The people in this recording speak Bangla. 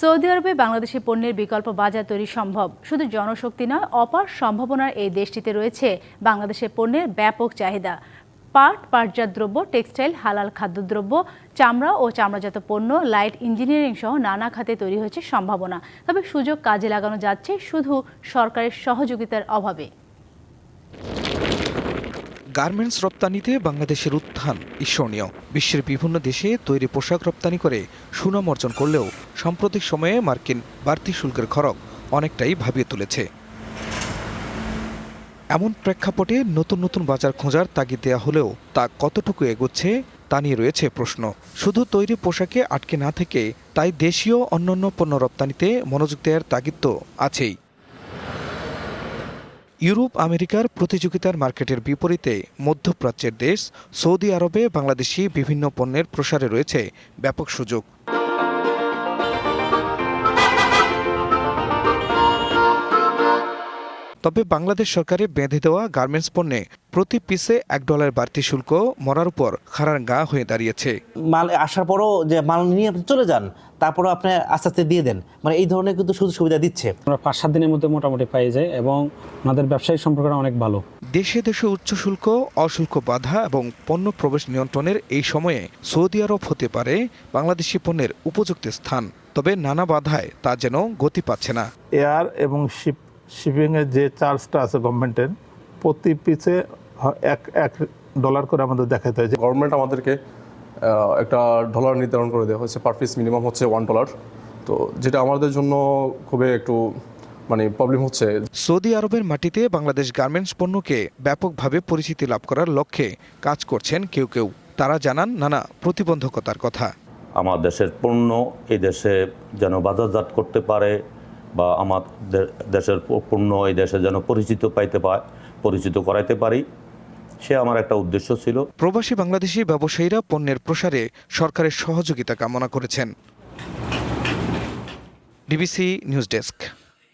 সৌদি আরবে বাংলাদেশি পণ্যের বিকল্প বাজার তৈরি সম্ভব। শুধু জনশক্তি নয়, অপার সম্ভাবনার এই দেশটিতে রয়েছে বাংলাদেশের পণ্যের ব্যাপক চাহিদা। পাট, পাটজাত দ্রব্য, টেক্সটাইল, হালাল খাদ্যদ্রব্য, চামড়া ও চামড়াজাত পণ্য, লাইট ইঞ্জিনিয়ারিং সহ নানা খাতে তৈরি হয়েছে সম্ভাবনা। তবে সুযোগ কাজে লাগানো যাচ্ছে শুধু সরকারের সহযোগিতার অভাবে। গার্মেন্টস রপ্তানিতে বাংলাদেশের উত্থান ঈর্ষণীয়। বিশ্বের বিভিন্ন দেশে তৈরি পোশাক রপ্তানি করে সুনাম অর্জন করলেও সাম্প্রতিক সময়ে মার্কিন বাড়তি শুল্কের খরক অনেকটাই ভাবিয়ে তুলেছে। এমন প্রেক্ষাপটে নতুন নতুন বাজার খোঁজার তাগিদ দেওয়া হলেও তা কতটুকু এগোচ্ছে তা নিয়ে রয়েছে প্রশ্ন। শুধু তৈরি পোশাকে আটকে না থেকে তাই দেশীয় অন্যান্য পণ্য রপ্তানিতে মনোযোগ দেওয়ার তাগিদ তো আছেই। ইউরোপ, আমেরিকার প্রতিযোগিতার মার্কেটের বিপরীতে মধ্যপ্রাচ্যের দেশ সৌদি আরবে, বাংলাদেশি বিভিন্ন পণ্যের প্রসারে রয়েছে ব্যাপক সুযোগ। তবে বাংলাদেশ সরকারের বেঁধে দেওয়া গার্মেন্টস পণ্যে প্রতি পিসে এক ডলার বাড়তি শুল্ক মরার উপর খাড়ার গা হয়ে দাঁড়িয়েছে। মাল আসার পরও যে মাল নিয়ে আপনি চলে যান তারপরও আপনি আস্তে আস্তে দিয়ে দেন। মানে এই ধরনের কিন্তু সুযোগ সুবিধা দিচ্ছে। আমরা পাঁচ সাত দিনের মধ্যে মোটামুটি পাই যায় এবং আমাদের ব্যবসায়িক সম্পর্কটা অনেক ভালো। দেশে দেশে উচ্চ শুল্ক অশুল্ক বাধা এবং পণ্য প্রবেশ নিয়ন্ত্রণের এই সময়ে সৌদি আরব হতে পারে বাংলাদেশি পণ্যের উপযুক্ত স্থান। তবে নানা বাধায় তা যেন গতি পাচ্ছে না। এয়ার এবং শিপ শিপিংয়ের যে চার্জটা আছে গভর্নমেন্টের প্রতি পিসে এক এক ডলার করে আমাদের দেখাতে হয়। যে গভর্নমেন্ট আমাদেরকে একটা ডলার নির্ধারণ করে দেওয়া হয়েছে। পার পিস মিনিমাম হচ্ছে ওয়ান ডলার তো যেটা আমাদের জন্য খুবই একটু মানে প্রবলেম হচ্ছে। সৌদি আরবের মাটিতে বাংলাদেশ গার্মেন্টস পণ্যকে ব্যাপকভাবে পরিচিতি লাভ করার লক্ষ্যে কাজ করছেন কেউ কেউ। তারা জানান নানা প্রতিবন্ধকতার কথা। আমার দেশের পণ্য এই দেশে যেন বাজারজাত করতে পারে বা আমাদের দেশের পণ্য এই দেশে যেন পরিচিত পাইতে পায়, পরিচিত করাইতে পারি, সে আমার একটা উদ্দেশ্য ছিল। প্রবাসী বাংলাদেশি ব্যবসায়ীরা পণ্যের প্রসারে সরকারের সহযোগিতা কামনা করেছেন। DBC news desk.